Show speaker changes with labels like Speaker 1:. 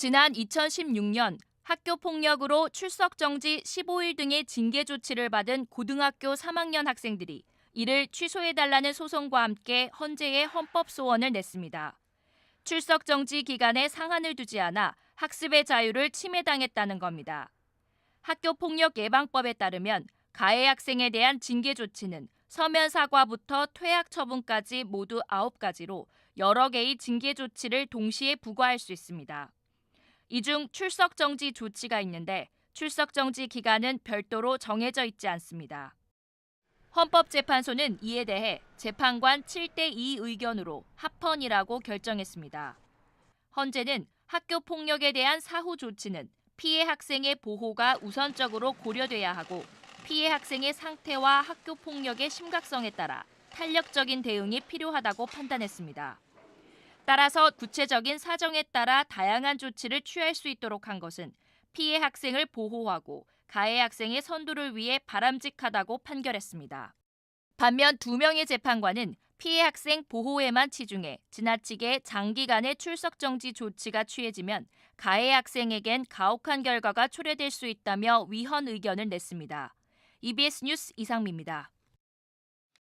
Speaker 1: 지난 2016년 학교 폭력으로 출석 정지 15일 등의 징계 조치를 받은 고등학교 3학년 학생들이 이를 취소해달라는 소송과 함께 헌재에 헌법 소원을 냈습니다. 출석 정지 기간에 상한을 두지 않아 학습의 자유를 침해당했다는 겁니다. 학교 폭력 예방법에 따르면 가해 학생에 대한 징계 조치는 서면 사과부터 퇴학 처분까지 모두 9가지로 여러 개의 징계 조치를 동시에 부과할 수 있습니다. 이 중 출석 정지 조치가 있는데 출석 정지 기간은 별도로 정해져 있지 않습니다. 헌법재판소는 이에 대해 재판관 7대2 의견으로 합헌이라고 결정했습니다. 헌재는 학교 폭력에 대한 사후 조치는 피해 학생의 보호가 우선적으로 고려돼야 하고 피해 학생의 상태와 학교 폭력의 심각성에 따라 탄력적인 대응이 필요하다고 판단했습니다. 따라서 구체적인 사정에 따라 다양한 조치를 취할 수 있도록 한 것은 피해 학생을 보호하고 가해 학생의 선두를 위해 바람직하다고 판결했습니다. 반면 두 명의 재판관은 피해 학생 보호에만 치중해 지나치게 장기간의 출석 정지 조치가 취해지면 가해 학생에겐 가혹한 결과가 초래될 수 있다며 위헌 의견을 냈습니다. EBS 뉴스 이상미입니다.